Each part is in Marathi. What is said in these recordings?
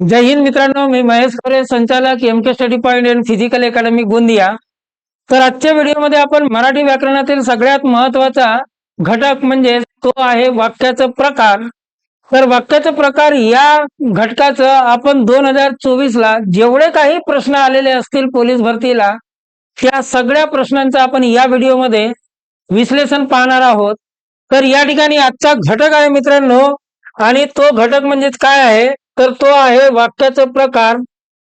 जय हिंद मित्रांनो मी महेश खरे संचालक M K study point and physical academy Gondia. तर आजच्या व्हिडिओमध्ये आपण मराठी व्याकरणातील सगळ्यात महत्त्वाचा घटक म्हणजे तो आहे वाक्याचा प्रकार. तर वाक्याचा प्रकार या घटकाचं आपण दोन हजार चोवीस ला जेवढे काही प्रश्न आलेले असतील पोलीस भरतीला त्या सगळ्या प्रश्नांचं आपण या व्हिडिओमध्ये विश्लेषण पाहणार आहोत. तर या ठिकाणी आजचा घटक आहे मित्रांनो आणि तो घटक म्हणजेच काय आहे? तर तो आहे वाक्याचा प्रकार.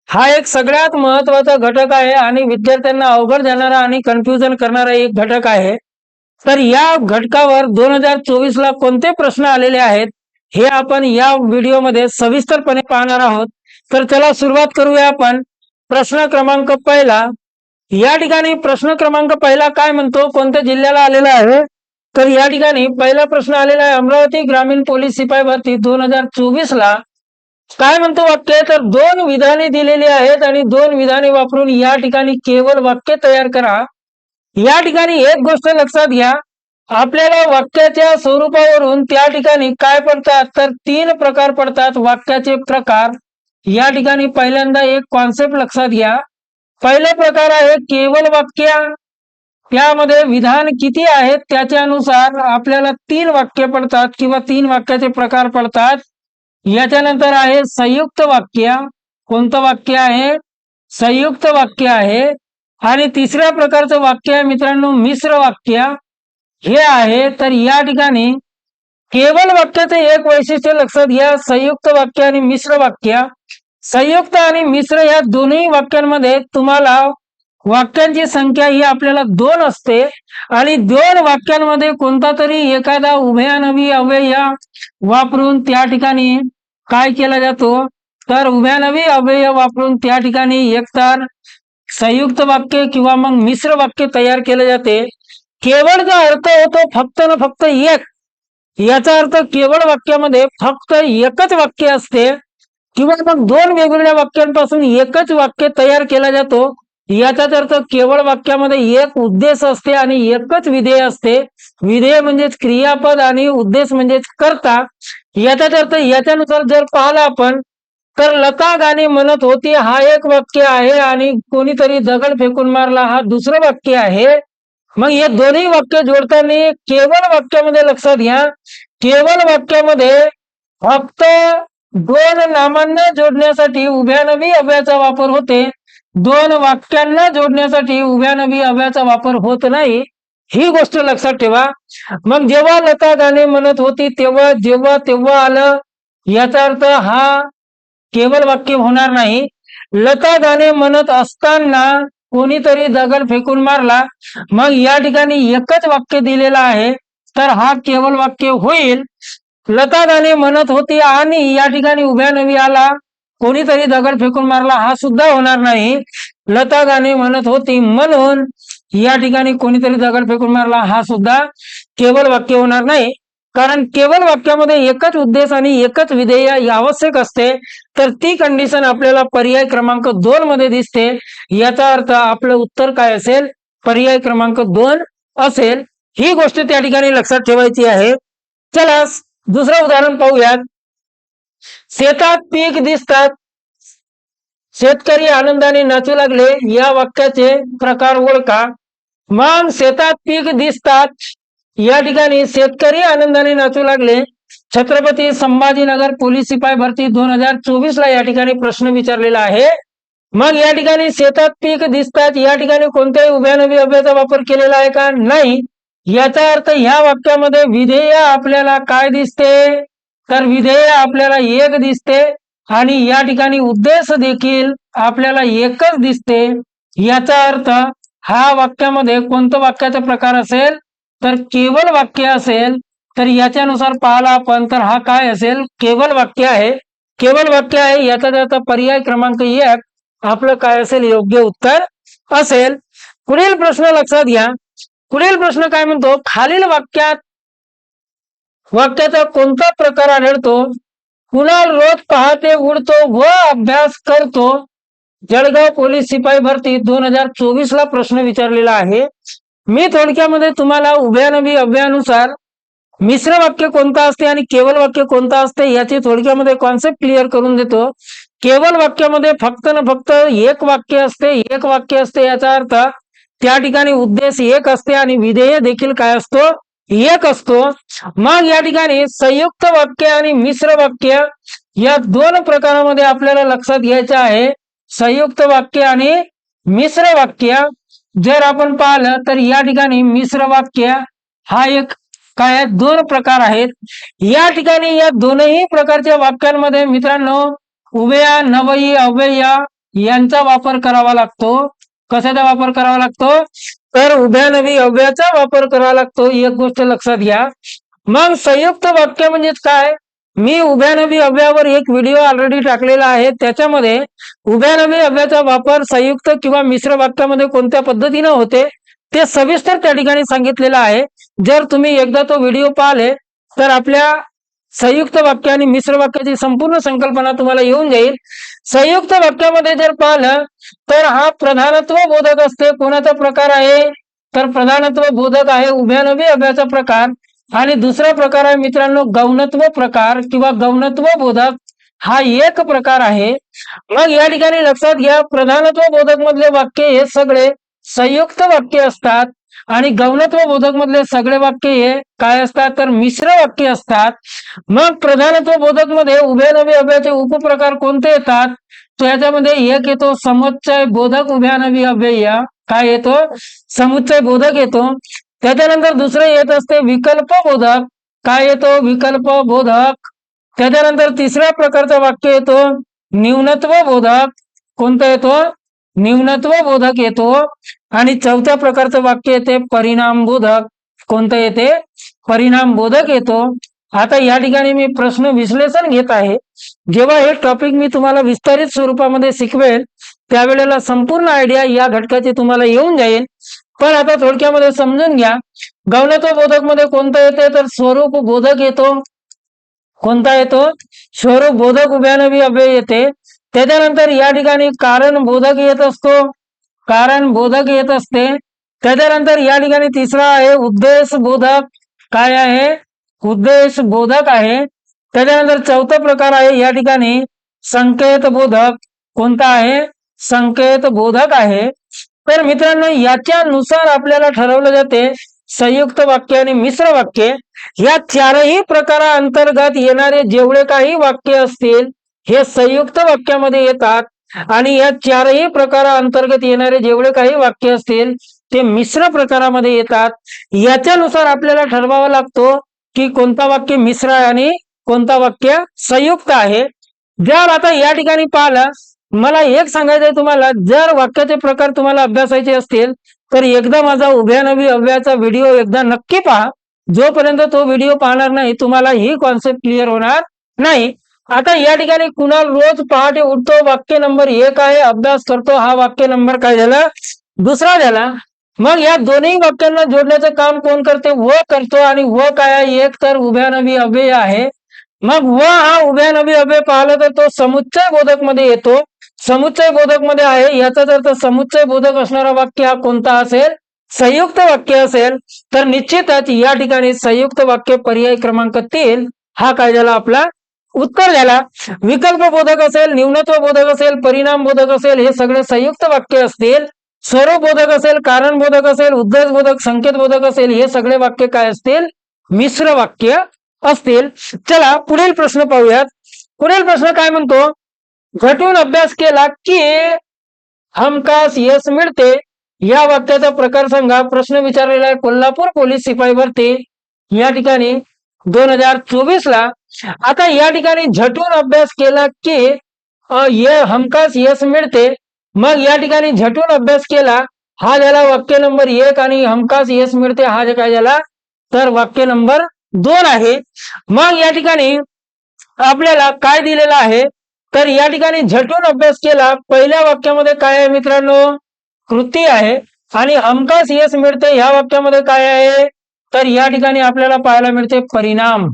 हा एक सगळ्यात महत्त्वाचा घटक आहे आणि विद्यार्थ्यांना अवघड जाणारा आणि कन्फ्युजन करणारा एक घटक आहे. तर या घटकावर दोन हजार चोवीस ला कोणते प्रश्न आलेले आहेत हे आपण या व्हिडिओमध्ये सविस्तरपणे पाहणार आहोत. तर चला सुरुवात करूया आपण. प्रश्न क्रमांक पहिला. या ठिकाणी प्रश्न क्रमांक पहिला काय म्हणतो कोणत्या जिल्ह्याला आलेला आहे? तर या ठिकाणी पहिला प्रश्न आलेला आहे अमरावती ग्रामीण पोलीस शिपाई भरती दोन हजार चोवीस ला काय म्हणतो वाक्य? तर दोन विधाने दिलेली आहेत आणि दोन विधाने वापरून या ठिकाणी केवळ वाक्य तयार करा. या ठिकाणी एक गोष्ट लक्षात घ्या. आपल्याला वाक्याच्या स्वरूपावरून त्या ठिकाणी काय पडतात? तर तीन प्रकार पडतात वाक्याचे प्रकार. या ठिकाणी पहिल्यांदा एक कॉन्सेप्ट लक्षात घ्या. पहिला प्रकार आहे केवळ वाक्य. त्यामध्ये विधान किती आहेत? त्याच्यानुसार आपल्याला तीन वाक्य पडतात किंवा तीन वाक्याचे प्रकार पडतात. याच्यानंतर आहे संयुक्त वाक्य. कोणतं वाक्य आहे? संयुक्त वाक्य आहे. आणि तिसऱ्या प्रकारचं वाक्य आहे मित्रांनो मिश्र वाक्य. हे आहे तर या ठिकाणी केवळ वाक्याचं एक वैशिष्ट्य लक्षात घ्या. संयुक्त वाक्य आणि मिश्र वाक्य. संयुक्त आणि मिश्र या दोन्ही वाक्यांमध्ये तुम्हाला वाक्यांची संख्या ही आपल्याला दोन असते. आणि दोन वाक्यांमध्ये कोणता तरी एखादा उभयानवी अव्यय वापरून त्या ठिकाणी काय केला जातो? तर उभयानवी अव्यय वापरून त्या ठिकाणी एकतर संयुक्त वाक्य किंवा मग मिश्र वाक्य तयार केले जाते. केवळचा अर्थ होतो फक्त ना फक्त एक. याचा अर्थ केवळ वाक्यामध्ये फक्त एकच वाक्य असते. किंवा मग दोन वेगवेगळ्या वाक्यांपासून एकच वाक्य तयार केला जातो. याचाच अर्थ केवळ वाक्यामध्ये एक उद्देश असते आणि एकच विधेय असते. विधेय म्हणजेच क्रियापद आणि उद्देश म्हणजेच करता. याचाच अर्थ याच्यानुसार जर पाहिलं आपण तर लता गाणी म्हणत होती हा एक वाक्य आहे आणि कोणीतरी दगड फेकून मारला हा दुसरं वाक्य आहे. मग हे दोन्ही वाक्य जोडताना केवळ वाक्यामध्ये लक्षात घ्या. केवळ वाक्यामध्ये फक्त दोन नामांना जोडण्यासाठी उभ्यानवी अभ्याचा वापर होते. दोन वाक्यांना जोडण्यासाठी उभ्यानवी अव्याचा वापर होत नाही ही गोष्ट लक्षात ठेवा. मग जेव्हा लता गाणे म्हणत होती तेव्हा जेव्हा तेव्हा आलं याचा अर्थ हा केवळ वाक्य होणार नाही. लता गाणे म्हणत असताना कोणीतरी दगड फेकून मारला. मग या ठिकाणी एकच वाक्य दिलेलं आहे तर हा केवळ वाक्य होईल. लता गाणे म्हणत होती आणि या ठिकाणी उभ्या नवी आला. कोणीतरी दगड फेकून मारला हा सुद्धा होणार नाही. लता गाणे म्हणत होती म्हणून या ठिकाणी कोणीतरी दगड फेकून मारला हा सुद्धा केवळ वाक्य होणार नाही. कारण केवळ वाक्यामध्ये एकच उद्देश आणि एकच विधेय आवश्यक असते. तर ती कंडिशन आपल्याला पर्याय क्रमांक दोन मध्ये दिसते. याचा अर्थ आपलं उत्तर काय असेल? पर्याय क्रमांक दोन असेल. ही गोष्ट त्या ठिकाणी लक्षात ठेवायची आहे. चला दुसरं उदाहरण पाहूयात. शेतात पीक दिसतात. शेतकरी आनंदाने नाचू लागले. या वाक्याचे प्रकार ओळखा. मग शेतात पीक दिसतात. या ठिकाणी शेतकरी आनंदाने नाचू लागले. छत्रपती संभाजीनगर पोलीस शिपाई भरती दोन हजार चोवीस ला या ठिकाणी प्रश्न विचारलेला आहे. मग या ठिकाणी शेतात पीक दिसतात. या ठिकाणी कोणत्याही उभ्या नवी अभ्याचा वापर केलेला आहे का? नाही. याचा अर्थ ह्या वाक्यामध्ये विधेय आपल्याला काय दिसते? तर विधेय आपल्याला एक दिसते आणि या ठिकाणी उद्देश देखील आपल्याला एकच दिसते. याचा अर्थ हा वाक्यामध्ये कोणतं वाक्याचा प्रकार असेल? तर केवळ वाक्य असेल. तर याच्यानुसार पाहिला आपण तर हा काय असेल? केवळ वाक्य आहे. केवळ वाक्य आहे याचा त्याचा पर्याय क्रमांक एक. आपलं काय असेल? योग्य उत्तर असेल. पुढील प्रश्न लक्षात घ्या. पुढील प्रश्न काय म्हणतो? खालील वाक्यात वाक्याचा कोणता प्रकार आढळतो? कुणाल रोज पहाटे उडतो व अभ्यास करतो? जळगाव पोलीस शिपाई भरती दोन हजार चोवीस ला प्रश्न विचारलेला आहे. मी थोडक्यामध्ये तुम्हाला उभ्यानवी अभ्यानुसार मिश्र वाक्य कोणतं असते आणि केवल वाक्य कोणतं असते याची थोडक्यामध्ये कॉन्सेप्ट क्लिअर करून देतो. केवळ वाक्यामध्ये फक्त न फक्त एक वाक्य असते एक वाक्य असते याचा अर्थ त्या ठिकाणी उद्देश एक असते आणि विधेय देखील काय असतो? एक असतो. मग या ठिकाणी संयुक्त वाक्य आणि मिश्र वाक्य या दोन प्रकारामध्ये आपल्याला लक्षात घ्यायचं आहे. संयुक्त वाक्य आणि मिश्र वाक्य. जर आपण पाहिलं तर या ठिकाणी मिश्र वाक्य हा एक काय आहे? दोन प्रकार आहेत. या ठिकाणी या दोनही प्रकारच्या वाक्यांमध्ये मित्रांनो उभया नवयी अव्यया यांचा वापर करावा लागतो. कशाचा वापर करावा लागतो? तर उभ्या नवी अव्याचा वापर करावा लागतो. एक गोष्ट लक्षात घ्या. मग संयुक्त वाक्य म्हणजेच काय? मी उभ्या नवी अव्यावर एक व्हिडिओ ऑलरेडी टाकलेला आहे. त्याच्यामध्ये उभ्या नवी अव्याचा वापर संयुक्त किंवा मिश्र वाक्यामध्ये कोणत्या पद्धतीने होते ते सविस्तर त्या ठिकाणी सांगितलेलं आहे. जर तुम्ही एकदा तो व्हिडिओ पाहिले तर आपल्या संयुक्त वाक्य आणि मिश्र वाक्याची संपूर्ण संकल्पना तुम्हाला येऊन जाईल. संयुक्त वाक्यामध्ये जर पाहिलं तर हा प्रधानत्व बोधक असते. कोणाचा प्रकार आहे? तर प्रधानत्व बोधक आहे उभ्या नवी अभ्याचा प्रकार. आणि दुसरा प्रकार आहे मित्रांनो गौणत्व प्रकार किंवा गौणत्व बोधक. हा एक प्रकार आहे. मग या ठिकाणी लक्षात घ्या प्रधानत्व बोधक मधले वाक्य हे सगळे संयुक्त वाक्य असतात. आणि गौणत्व बोधक मधले सगळे वाक्य हे काय असतात? तर मिश्र वाक्य असतात. मग प्रधानत्व बोधकमध्ये उभ्या नवी अभ्याचे उपप्रकार कोणते येतात? तो याच्यामध्ये एक येतो समुच्चय बोधक उभ्या नवी अव्यय. काय येतो? समुच्चय बोधक येतो. त्याच्यानंतर दुसरं येत असते विकल्प बोधक काय येतो? विकल्प बोधक त्याच्यानंतर तिसऱ्या प्रकारचं वाक्य येतो न्यूनत्व बोधक कोणतं येतो? न्यूनत्व बोधक येतो. आणि चौथ्या प्रकारचं वाक्य येते परिणाम बोधक कोणतं येते? परिणाम बोधक येतो. आता या ठिकाणी मी प्रश्न विश्लेषण घेत आहे. जेव्हा हे टॉपिक मी तुम्हाला विस्तारित स्वरूपामध्ये शिकवेल त्यावेळेला संपूर्ण आयडिया या घटकाची तुम्हाला येऊन जाईल. पण आता थोडक्यामध्ये समजून घ्या. गौणत्व बोधकमध्ये कोणतं येते? तर स्वरूप बोधक येतो. कोणता येतो? स्वरूप बोधक उभ्यानवी अव्यय येते. त्याच्यानंतर या ठिकाणी कारण बोधक येत असतो. कारण बोधक येत असते. त्याच्यानंतर या ठिकाणी तिसरा आहे उद्देश बोधक. काय आहे? उद्देश बोधक आहे. त्याच्यानंतर चौथा प्रकार आहे या ठिकाणी संकेत बोधक. कोणता आहे? संकेत बोधक आहे. तर मित्रांनो याच्यानुसार आपल्याला ठरवलं जाते संयुक्त वाक्य आणि मिश्र वाक्य. या चारही प्रकाराअंतर्गत येणारे जेवढे काही वाक्य असतील हे संयुक्त वाक्यामध्ये येतात. आणि या चारही प्रकाराअंतर्गत येणारे जेवढे काही वाक्य असतील ते मिश्र प्रकारामध्ये येतात. याच्यानुसार आपल्याला ठरवावा लागतो की कोणता वाक्य मिश्र आहे आणि कोणता वाक्य संयुक्त आहे. जर आता या ठिकाणी पाहिलं मला एक सांगायचं तुम्हाला जर वाक्याचे प्रकार तुम्हाला अभ्यासायचे असतील तर एकदा माझा उभ्या नवी अव्याचा व्हिडिओ एकदा नक्की पहा. जोपर्यंत तो व्हिडिओ पाहणार नाही तुम्हाला ही कॉन्सेप्ट क्लिअर होणार नाही. आता या ठिकाणी कुणाल रोज पहाटे उठतो वाक्य नंबर एक आहे अभ्यास करतो हा वाक्य नंबर काय झाला? दुसरा झाला. मग या दोन्ही वाक्यांना जोडण्याचं काम कोण करते? व करतो आणि व काय आहे? एक तर उभ्या नवी अव्यय आहे. मग व हा उभ्या नवी अव्यय पाहिला तर तो समुच्चय बोधकमध्ये येतो. समुच्चय बोधकमध्ये आहे. याचाच अर्थ समुच्चय बोधक असणारा वाक्य हा कोणता असेल? संयुक्त वाक्य असेल. तर निश्चितच या ठिकाणी संयुक्त वाक्य पर्याय क्रमांक तीन हा काय झाला आपला? उत्तर द्यायला विकल्प बोधक असेल न्यूनत्व बोधक असेल परिणाम बोधक असेल हे सगळे संयुक्त वाक्य असतील. स्वरूप बोधक असेल कारण बोधक असेल उद्देश बोधक संकेत बोधक असेल हे सगळे वाक्य काय असतील? मिश्र वाक्य असतील. चला पुढील प्रश्न पाहूयात. पुढील प्रश्न काय म्हणतो? घटून अभ्यास केला की हमखास यश मिळते. या वाक्याचा प्रकार सांगा. प्रश्न विचारलेला आहे कोल्हापूर पोलीस शिपाई भरती या ठिकाणी दोन हजार चोवीस ला आता या ठिकाणी झटून अभ्यास केला की ये हमखास यश मिळते. मग या ठिकाणी झटून अभ्यास केला हा झाला वाक्य नंबर एक आणि हमखास यश मिळते हा जे काय झाला तर वाक्य नंबर दोन आहे. मग या ठिकाणी आपल्याला काय दिलेलं आहे? तर या ठिकाणी झटून अभ्यास केला पहिल्या वाक्यामध्ये काय आहे मित्रांनो? कृती आहे. आणि हमखास यश मिळते ह्या वाक्यामध्ये काय आहे? तर या ठिकाणी आपल्याला पाहायला मिळते परिणाम.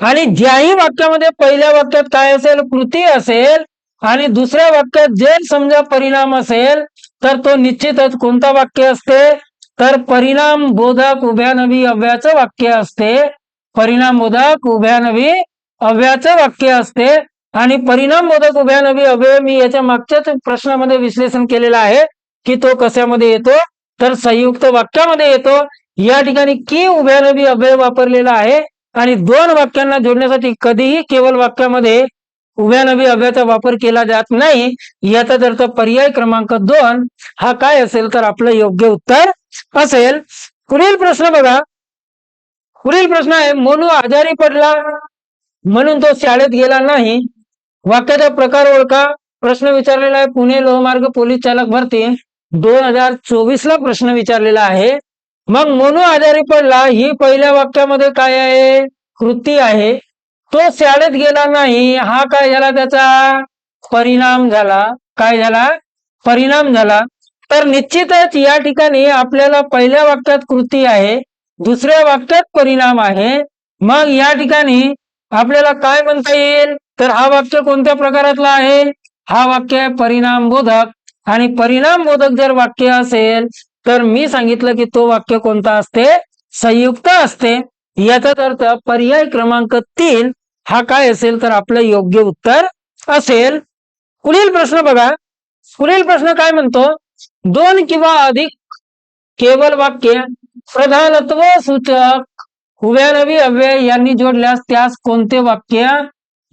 आणि ज्याही वाक्यामध्ये पहिल्या वाक्यात काय असेल कृती असेल आणि दुसऱ्या वाक्यात जे समजा परिणाम असेल तर तो निश्चितच कोणता वाक्य असते? तर परिणाम बोधक उभ्या नवी अव्याचं वाक्य असते. परिणाम बोधक उभ्या नवी अव्याचं वाक्य असते. आणि परिणाम बोधक उभ्यानवी अव्यय मी याच्या मागच्याच प्रश्नामध्ये विश्लेषण केलेलं आहे की तो कशामध्ये येतो? तर संयुक्त वाक्यामध्ये येतो. या ठिकाणी की उभ्यानवी अव्यय वापरलेला आहे? आणि दोन वाक्यांना जोडण्यासाठी कधीही केवळ वाक्यामध्ये उभ्या नवी अभ्याचा वापर केला जात नाही. याचाच अर्थ पर्याय क्रमांक दोन हा काय असेल तर आपलं योग्य उत्तर असेल. पुढील प्रश्न बघा. पुढील प्रश्न आहे मोनू आजारी पडला म्हणून तो शाळेत गेला नाही. वाक्याचा प्रकार ओळखा. प्रश्न विचारलेला आहे पुणे लोहमार्ग पोलीस चालक भरती. दोन हजार चोवीस ला प्रश्न विचारलेला आहे. मग मोनू आजारी पडला ही पहिल्या वाक्यामध्ये काय आहे? कृती आहे. तो शाळेत गेला नाही हा काय झाला त्याचा? परिणाम झाला. काय झाला? परिणाम झाला. तर निश्चितच या ठिकाणी आपल्याला पहिल्या वाक्यात कृती आहे दुसऱ्या वाक्यात परिणाम आहे. मग या ठिकाणी आपल्याला काय म्हणता येईल? तर हा वाक्य कोणत्या प्रकारातला आहे? हा वाक्य आहे परिणाम बोधक आणि परिणाम बोधक जर वाक्य असेल तर मी सांगितलं की तो वाक्य कोणता असते? संयुक्त असते. याचाच अर्थ पर्याय क्रमांक तीन हा काय असेल तर आपलं योग्य उत्तर असेल. पुढील प्रश्न बघा. पुढील प्रश्न काय म्हणतो? दोन किंवा अधिक केवळ वाक्य प्रधानत्व सूचक उभ्यानवी अव्यय यांनी जोडल्यास त्यास कोणते वाक्य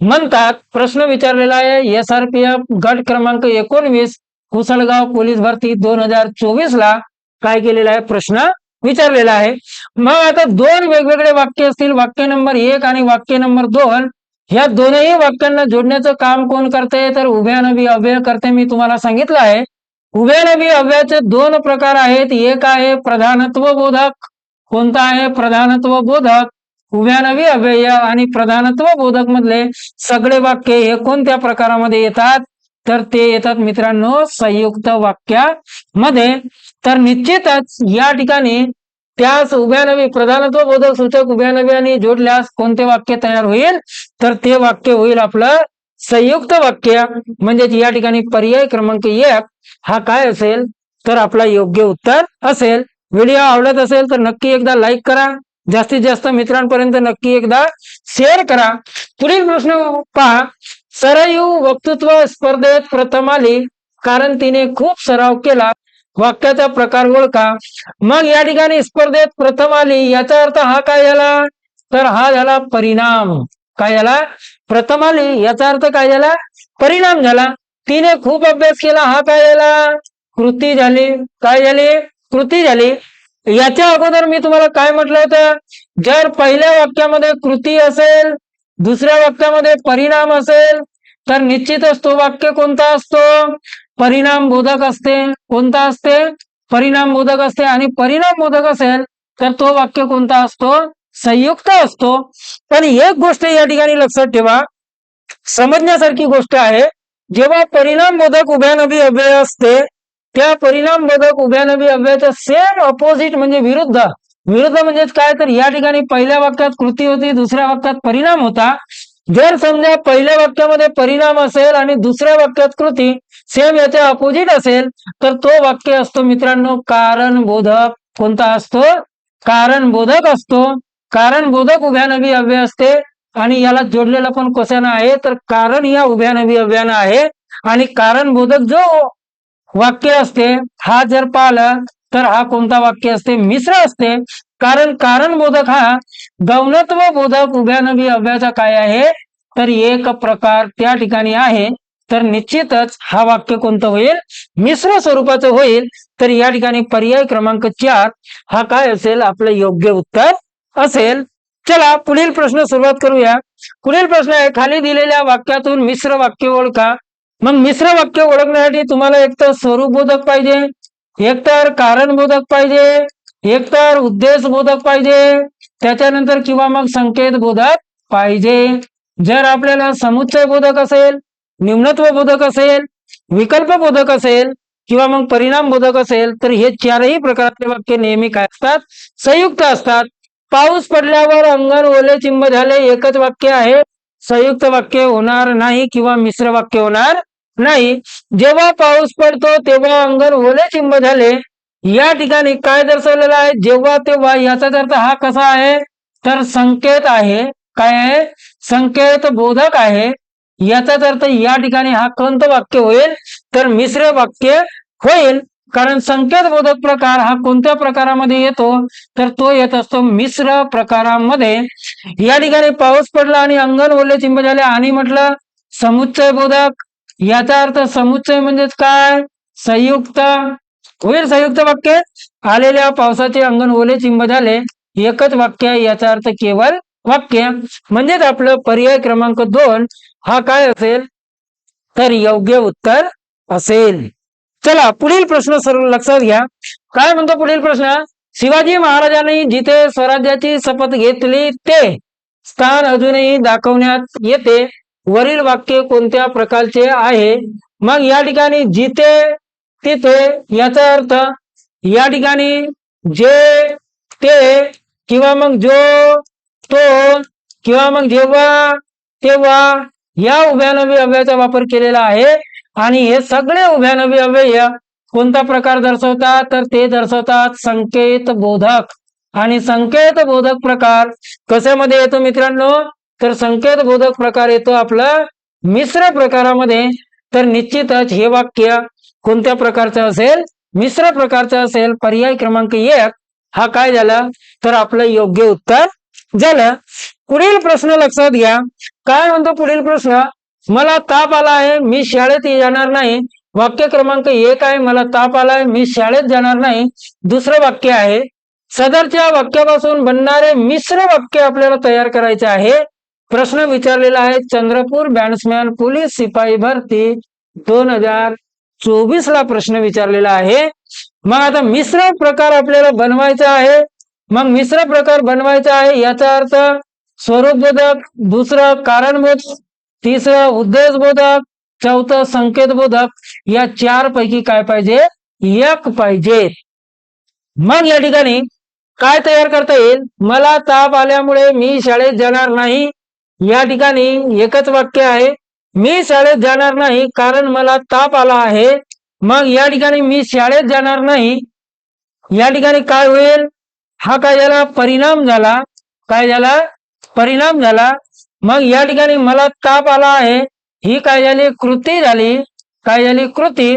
म्हणतात? प्रश्न विचारलेला आहे. एस आर पी एफ गट क्रमांक एकोणवीस कुसळगाव पोलीस भरती दोन हजार चोवीस ला. काय केलेला आहे? प्रश्न विचारलेला आहे. मग आता दोन वेगवेगळे वाक्य असतील. वाक्य नंबर एक आणि वाक्य नंबर दोन या दोनही वाक्यांना जोडण्याचं काम कोण करते तर उभ्यानवी अव्यय करते मी तुम्हाला सांगितलं आहे. उभ्यानवी अव्ययाचे दोन प्रकार आहेत. एक आहे प्रधानत्व बोधक कोणता आहे? प्रधानत्व बोधक उभ्यानवी अव्यय आणि प्रधानत्व बोधक मधले सगळे वाक्य हे कोणत्या प्रकारामध्ये येतात? तर ते येतात मित्रांनो संयुक्त वाक्यामध्ये. तर निश्चितच या ठिकाणी त्यास उभ्यानवी प्रधानत्व बोधक सूचक उभ्यानवी आणि जोडल्यास कोणते वाक्य तयार होईल? तर ते वाक्य होईल आपलं संयुक्त वाक्य. म्हणजेच या ठिकाणी पर्याय क्रमांक एक हा काय असेल? तर आपला योग्य उत्तर असेल. व्हिडिओ आवडत असेल तर नक्की एकदा लाईक करा. जास्तीत जास्त मित्रांपर्यंत नक्की एकदा शेअर करा. पुढील प्रश्न पहा. सरयू वक्तृत्व स्पर्धेत प्रथम आली. कारण तिने खूप सराव केला. वाक्याचा प्रकार ओळखा. मग या ठिकाणी स्पर्धेत प्रथम आली. याचा अर्थ हा काय झाला? तर हा झाला परिणाम. काय झाला? प्रथम आली. याचा अर्थ काय झाला? परिणाम झाला. तिने खूप अभ्यास केला. हा काय झाला? कृती झाली. काय झाली? कृती झाली. याच्या अगोदर मी तुम्हाला काय म्हटलं होतं? जर पहिल्या वाक्यामध्ये कृती असेल दुसऱ्या वाक्यामध्ये परिणाम असेल तर निश्चितच तो वाक्य कोणता असतो? परिणाम बोधक असते कोणता असते? परिणाम बोधक असते आणि परिणाम बोधक असेल तर तो वाक्य कोणता असतो? संयुक्त असतो. पण एक गोष्ट या ठिकाणी लक्षात ठेवा. समजण्यासारखी गोष्ट आहे जेव्हा परिणाम बोधक उभ्यानभी अव्यय असते त्या परिणाम बोधक उभ्यानभी अव्ययाच्या सेम अपोजिट म्हणजे विरुद्ध. विरुद्ध म्हणजेच काय? तर या ठिकाणी पहिल्या वाक्यात कृती होती दुसऱ्या वाक्यात परिणाम होता. जर समजा पहिल्या वाक्यामध्ये परिणाम असेल आणि दुसऱ्या वाक्यात कृती सेम याच्या अपोजिट असेल तर तो वाक्य असतो मित्रांनो कारण बोधक कोणता असतो? कारण बोधक असतो. कारण बोधक उभ्यानवी अव्यय असते आणि याला जोडलेला पण कशानं आहे तर कारण या उभ्यानवी अव्यानं आहे. आणि कारण बोधक जो वाक्य असते हा जर पाहिला तर हा कोणता वाक्य असते? मिश्र असते. कारण कारण बोधक हा गौणत्व बोधक उभ्यानवी अव्याचा काय आहे? तर एक प्रकार त्या ठिकाणी आहे. तर निश्चितच हा वाक्य कोणतं होईल? मिश्र स्वरूपाचं होईल. तर या ठिकाणी पर्याय क्रमांक चार हा काय असेल? आपलं योग्य उत्तर असेल. चला पुढील प्रश्न सुरुवात करूया. पुढील प्रश्न आहे खाली दिलेल्या वाक्यातून मिश्र वाक्य ओळखा. मग मिश्र वाक्य ओळखण्यासाठी तुम्हाला एक तर स्वरूप बोधक पाहिजे एकतर कारणबोधक कारण बोधक पाहिजे एकतर उद्देश बोधक पाहिजे त्याच्यानंतर किंवा मग संकेत बोधक पाहिजे. जर आपल्याला समुच्चय बोधक असेल निम्नत्व बोधक असेल विकल्प बोधक असेल किंवा मग परिणाम बोधक असेल तर हे चारही प्रकारचे वाक्य नेहमी काय असतात? संयुक्त असतात. पाऊस पडल्यावर अंगण ओले चिंब झाले एकच वाक्य आहे. संयुक्त वाक्य होणार नाही किंवा मिश्र वाक्य होणार नाही. जेव्हा पाऊस पडतो तेव्हा अंगण ओले चिंब झाले. या ठिकाणी काय दर्शवलेलं आहे? जेव्हा तेव्हा याचा अर्थ हा कसा आहे? तर संकेत आहे. काय आहे? संकेत बोधक आहे. याचाच अर्थ या ठिकाणी हा कोणतं वाक्य होईल तर मिश्र वाक्य होईल. कारण संकेत बोधक प्रकार हा कोणत्या प्रकारामध्ये येतो? तर तो येत असतो मिश्र प्रकारामध्ये. या ठिकाणी पाऊस पडला आणि अंगण ओले चिंब झाले आणि म्हटलं समुच्चय बोधक. याचा अर्थ समुच्चय म्हणजेच काय? संयुक्त. होईल संयुक्त वाक्य? आलेल्या पावसाचे अंगण ओले चिंब झाले. एकच वाक्य आहे याचा अर्थ केवळ वाक्य. म्हणजेच आपलं पर्याय क्रमांक दोन हा काय असेल? तर योग्य उत्तर असेल. चला पुढील प्रश्न सर्व लक्षात घ्या. काय म्हणतो पुढील प्रश्न? शिवाजी महाराजांनी जिथे स्वराज्याची शपथ घेतली ते स्थान अजूनही दाखवण्यात येते. वरील वाक्य कोणत्या प्रकारचे आहे? मग या ठिकाणी जिथे तिथे याचा अर्थ या ठिकाणी जे ते किंवा मग जो तो किंवा मग जेव्हा तेव्हा या उभ्यानवी अव्ययाचा वापर केलेला आहे. आणि हे सगळे उभ्यानवी अव्यय कोणता प्रकार दर्शवतात? तर ते दर्शवतात संकेत बोधक. आणि संकेत बोधक प्रकार कशामध्ये येतो मित्रांनो? तर संकेत बोधक प्रकार येतो आपला मिश्र प्रकारामध्ये. तर निश्चितच हे वाक्य कोणत्या प्रकारचं असेल? मिश्र प्रकारचं असेल. पर्याय क्रमांक एक. हा काय झाला? तर आपलं योग्य उत्तर झालं? पुढील प्रश्न लक्षात घ्या. काय म्हणतो पुढील प्रश्न? मला ताप आला आहे मी शाळेत जाणार नाही. वाक्य क्रमांक एक आहे मला ताप आलाय मी शाळेत जाणार नाही. दुसरं वाक्य आहे सदरच्या वाक्यापासून बनणारे मिश्र वाक्य आपल्याला तयार करायचे आहे. प्रश्न विचारलेला आहे चंद्रपूर बॅट्समॅन पोलीस शिपाई भरती. दोन हजार चोवीस ला प्रश्न विचारलेला आहे. मग आता मिश्र प्रकार आपल्याला बनवायचा आहे. मग मिश्र प्रकार बनवायचा आहे याचा अर्थ स्वरूपबोधक दुसरं कारणबोध तिसरं उद्देशबोधक चौथं संकेत बोधक या चार पैकी काय पाहिजे? एक पाहिजे. मग या ठिकाणी काय तयार करता येईल? मला ताप आल्यामुळे मी शाळेत जाणार नाही. या ठिकाणी एकच वाक्य आहे मी शाळेत जाणार नाही कारण मला ताप आला आहे. मग या ठिकाणी मी शाळेत जाणार नाही. या ठिकाणी काय होईल? हा काय झाला? परिणाम झाला. काय झाला? परिणाम झाला. मग या ठिकाणी मला ताप आला आहे. ही काय झाली? कृती झाली. काय झाली? कृती.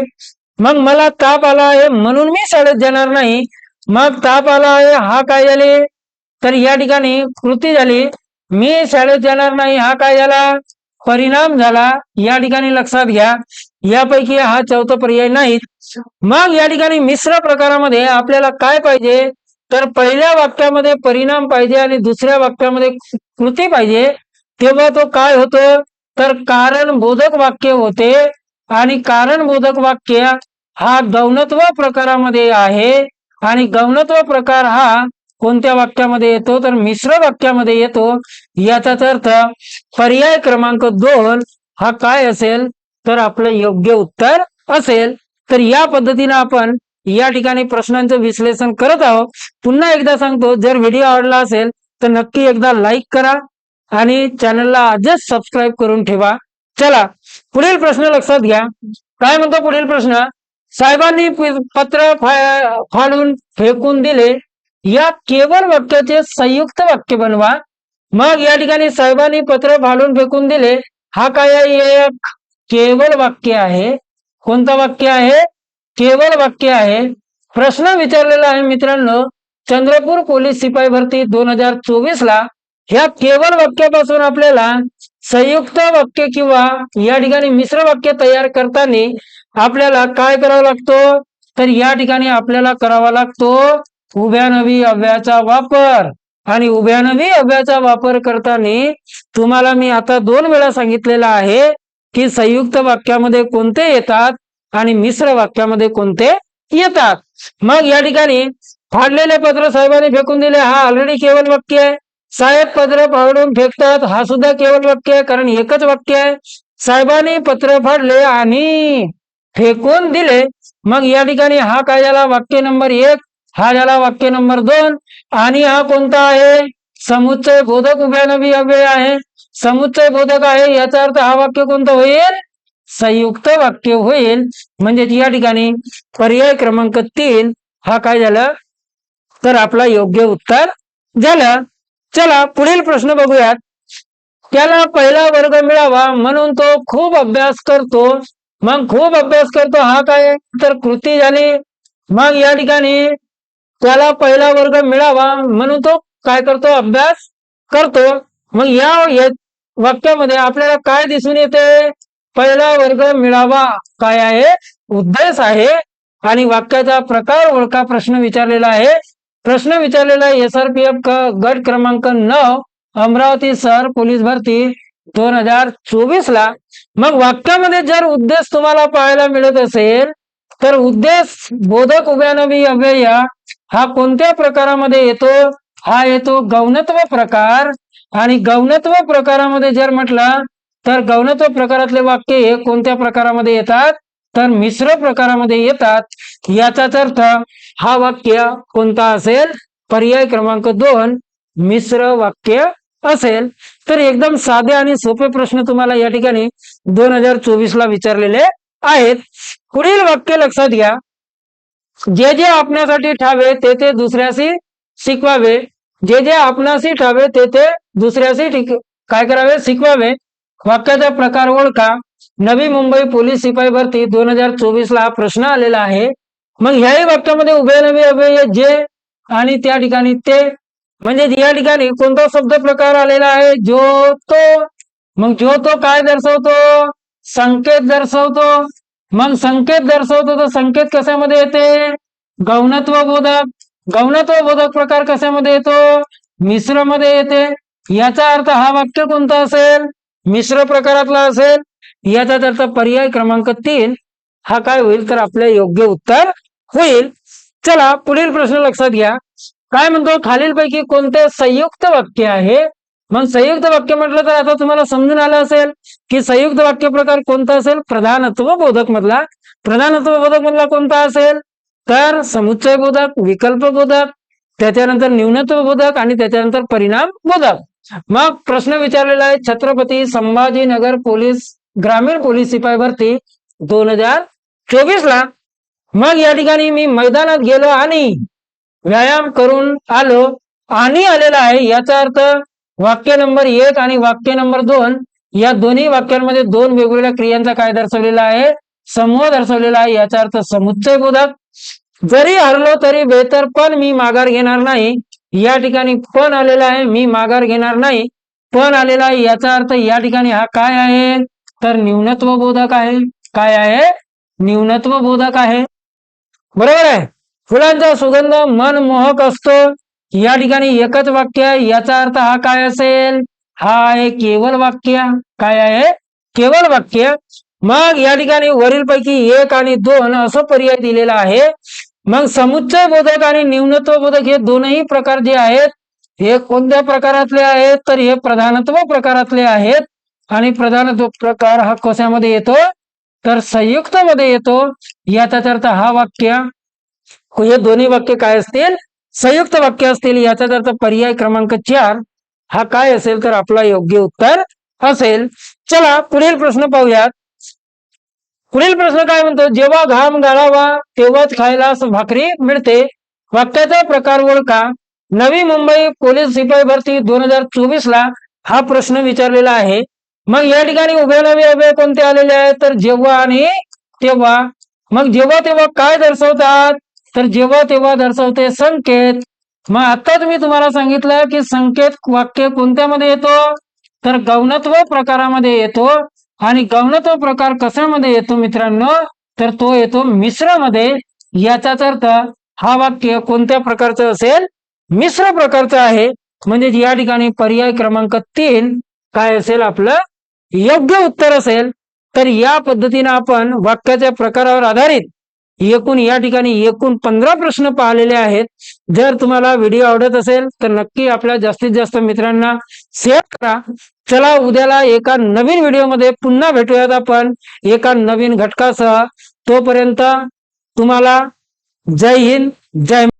मग मला ताप आला आहे म्हणून मी शाळेत जाणार नाही. मग ताप आला आहे. हा काय झाले? तर या ठिकाणी कृती झाली. मी शाळेत जाणार नाही. हा काय झाला? परिणाम झाला. या ठिकाणी लक्षात घ्या. यापैकी हा चौथा पर्याय नाही मग या ठिकाणी मिश्र प्रकारामध्ये आपल्याला काय पाहिजे? तर पहिल्या वाक्यामध्ये परिणाम पाहिजे आणि दुसऱ्या वाक्यामध्ये कृती पाहिजे तेव्हा तो काय होतो? तर कारण बोधक वाक्य होते आणि कारण बोधक वाक्य हा गौणत्व प्रकारामध्ये आहे आणि गौणत्व प्रकार हा कोणत्या वाक्यामध्ये येतो? तर मिश्र वाक्यामध्ये येतो. याचाच अर्थ पर्याय क्रमांक दोन हा काय असेल? तर आपलं योग्य उत्तर असेल. तर या पद्धतीने आपण या ठिकाणी प्रश्नांचं विश्लेषण करत आहोत. पुन्हा एकदा सांगतो जर व्हिडिओ आवडला असेल तर नक्की एकदा लाईक करा आणि चॅनलला आजच सबस्क्राईब करून ठेवा. चला पुढील प्रश्न लक्षात घ्या. काय म्हणतो पुढील प्रश्न? साहेबांनी पत्र फाडून फेकून दिले. या केवळ वाक्याचे संयुक्त वाक्य बनवा. मग या ठिकाणी साहेबांनी पत्र फाडून फेकून दिले. हा काय आहे? केवळ वाक्य आहे. कोणतं वाक्य आहे? केवळ वाक्य आहे. प्रश्न विचारलेला आहे मित्रांनो चंद्रपूर पोलीस शिपाई भरती दोन हजार चोवीस ला ह्या केवळ वाक्यापासून आपल्याला संयुक्त वाक्य किंवा या ठिकाणी मिश्र वाक्य तयार करताना आपल्याला काय करावा लागतो? तर या ठिकाणी आपल्याला करावा लागतो उभ्यानवी अव्याचा वापर. आणि उभ्यानवी अव्याचा वापर करताना तुम्हाला मी आता दोन वेळा सांगितलेला आहे की संयुक्त वाक्यामध्ये कोणते येतात? आणि मिश्र वाक्यामध्ये कोणते? येतात. मग या ठिकाणी फाडलेले पत्र साहेबांनी फेकून दिले. हा ऑलरेडी केवळ वाक्य आहे. साहेब पत्र फाडून फेकतात. हा सुद्धा केवळ वाक्य आहे कारण एकच वाक्य आहे. साहेबांनी पत्र फाडले आणि फेकून दिले. मग या ठिकाणी हा काय झाला? वाक्य नंबर एक हा झाला वाक्य नंबर दोन. आणि हा कोणता आहे? समुच्चय बोधक उभ्यानवी अव्यय आहे. समुच्चय बोधक आहे याचा अर्थ हा वाक्य कोणतं होईल? संयुक्त वाक्य होईल. म्हणजेच या ठिकाणी पर्याय क्रमांक तीन हा काय झाला? तर आपला योग्य उत्तर झालं. चला पुढील प्रश्न बघूयात. त्याला पहिला वर्ग मिळावा म्हणून तो खूप अभ्यास करतो. मग खूप अभ्यास करतो हा काय? तर कृती झाली. मग या ठिकाणी त्याला पहिला वर्ग मिळावा म्हणून तो काय करतो? अभ्यास करतो. मग या वाक्यामध्ये आपल्याला काय दिसून येते? पहिला वर्ग मिळावा काय आहे? उद्देश आहे. आणि वाक्याचा प्रकार ओळखा प्रश्न विचारलेला आहे. प्रश्न विचारलेला एस आर पी एफ गट क्रमांक नऊ अमरावती शहर पोलीस भरती दोन हजार चोवीस ला. मग वाक्यामध्ये जर उद्देश तुम्हाला पाहायला मिळत असेल तर उद्देश बोधक उभ्यानवी अव्यय हा कोणत्या प्रकारामध्ये येतो? हा येतो गौणत्व प्रकार. आणि गौणत्व प्रकारामध्ये जर म्हटलं तर गौणत्व प्रकारातले वाक्य हे कोणत्या प्रकारामध्ये येतात? तर मिश्र प्रकारामध्ये येतात. याचाच अर्थ हा वाक्य कोणता असेल? पर्याय क्रमांक दोन मिश्र वाक्य असेल. तर एकदम साधे आणि सोपे प्रश्न तुम्हाला या ठिकाणी दोन हजार चोवीस ला विचारलेले आहेत. पुढील वाक्य लक्षात घ्या. जे जे आपणासाठी ठावे ते ते दुसऱ्याशी शिकवावे. जे जे आपणाशी ठावे ते ते दुसऱ्याशी ठिक- काय करावे? शिकवावे. वाक्याचा प्रकार ओळखा. नवी मुंबई पोलीस शिपाई भरती दोन हजार चोवीस ला हा प्रश्न आलेला आहे. मग ह्याही वाक्यामध्ये उभे नवे अभय जे आणि त्या ठिकाणी ते. म्हणजे या ठिकाणी कोणता शब्द प्रकार आलेला आहे? जो तो. मग जो तो काय दर्शवतो? संकेत दर्शवतो. मग संकेत दर्शवतो तर संकेत कशामध्ये येते? गौणत्व बोधक गौणत्व बोधक प्रकार कशामध्ये येतो? मिश्रमध्ये येते. याचा अर्थ हा वाक्य कोणता असेल? मिश्र प्रकारातला असेल याचा अर्थ पर्याय क्रमांक तीन हा काय होईल तर आपले योग्य उत्तर होईल. चला पुढील प्रश्न लक्षात घ्या. काय म्हणतो? खालीलपैकी कोणते संयुक्त वाक्य आहे? मग संयुक्त वाक्य म्हटलं तर आता तुम्हाला समजून आलं असेल की संयुक्त वाक्य प्रकार कोणता असेल? प्रधानत्व बोधक मधला. प्रधानत्व बोधक मधला कोणता असेल? तर समुच्चय बोधक विकल्प बोधक त्याच्यानंतर न्यूनत्व बोधक आणि त्याच्यानंतर परिणाम बोधक. मग प्रश्न विचारलेला आहे छत्रपती संभाजीनगर पोलीस ग्रामीण पोलीस शिपाई भरती दोन हजार चोवीस ला. मग या ठिकाणी मी मैदानात गेलो आणि व्यायाम करून आलो आणि आलेला आहे. याचा अर्थ वाक्य नंबर एक आणि वाक्य नंबर दोन या दोन्ही वाक्यांमध्ये दोन वेगवेगळ्या क्रियांचा काय दर्शवलेला आहे? समूह दर्शवलेला आहे. याचा अर्थ समुच्चय बोधक. जरी हरलो तरी बेहतर पण मी माघार घेणार नाही. या ठिकाणी पण आलेला आहे मी माघार घेणार नाही. पण आलेला आहे याचा अर्थ या ठिकाणी हा काय आहे? तर न्यूनत्व बोधक आहे. काय आहे? न्यूनत्व बोधक आहे. बरोबर आहे? फुलांचा सुगंध मनमोहक असतो. या ठिकाणी एकच वाक्य आहे याचा अर्थ हा काय असेल? हा आहे केवळ वाक्य. काय आहे? केवळ वाक्य. मग या ठिकाणी वरील पैकी एक आणि दोन असं पर्याय दिलेला आहे. मग समुच्चय बोधक आणि न्यूनत्व बोधक हे दोनही प्रकार जे आहेत हे कोणत्या प्रकारातले आहेत? तर हे प्रधानत्व प्रकारातले आहेत. आणि प्रधानत्व प्रकार हा कशामध्ये येतो? तर संयुक्त मध्ये येतो. याचाच अर्थ हा वाक्य हे दोन्ही वाक्य काय असतील? संयुक्त वाक्य असतील. याचाच अर्थ पर्याय क्रमांक चार. हा काय असेल? तर आपला योग्य उत्तर असेल. चला पुढील प्रश्न पाहूयात. पुढील प्रश्न काय म्हणतो? जेव्हा घाम गाळावा तेव्हाच खायला भाकरी मिळते. वाक्याचा प्रकार ओळखा. नवी मुंबई पोलीस शिपाई भरती दोन हजार चोवीस ला हा प्रश्न विचारलेला आहे. मग या ठिकाणी उभे नवे अव्यय कोणते आलेले आहेत? तर जेव्हा आणि तेव्हा. मग जेव्हा तेव्हा काय दर्शवतात? तर जेव्हा तेव्हा दर्शवते संकेत. मग आताच मी तुम्हाला सांगितलं की संकेत वाक्य कोणत्यामध्ये येतो? तर गौणत्व प्रकारामध्ये येतो. आणि गौणत्व प्रकार कशामध्ये येतो मित्रांनो? तर तो येतो मिश्रामध्ये. याचाच अर्थ हा वाक्य कोणत्या प्रकारचं असेल? मिश्र प्रकारचं आहे. म्हणजे या ठिकाणी पर्याय क्रमांक तीन काय असेल? आपलं योग्य उत्तर असेल. तर या पद्धतीनं आपण वाक्याच्या प्रकारावर आधारित एकूण या ठिकाणी एकूण पंधरा प्रश्न पाहिलेले आहेत. जर तुम्हाला व्हिडिओ आवडत असेल तर नक्की आपल्या जास्तीत जास्त मित्रांना शेअर करा. चला उद्याला एका नवीन व्हिडिओमध्ये पुन्हा भेटूयात आपण. एका नवीन घटकासह. तोपर्यंत तुम्हाला जय हिंद जय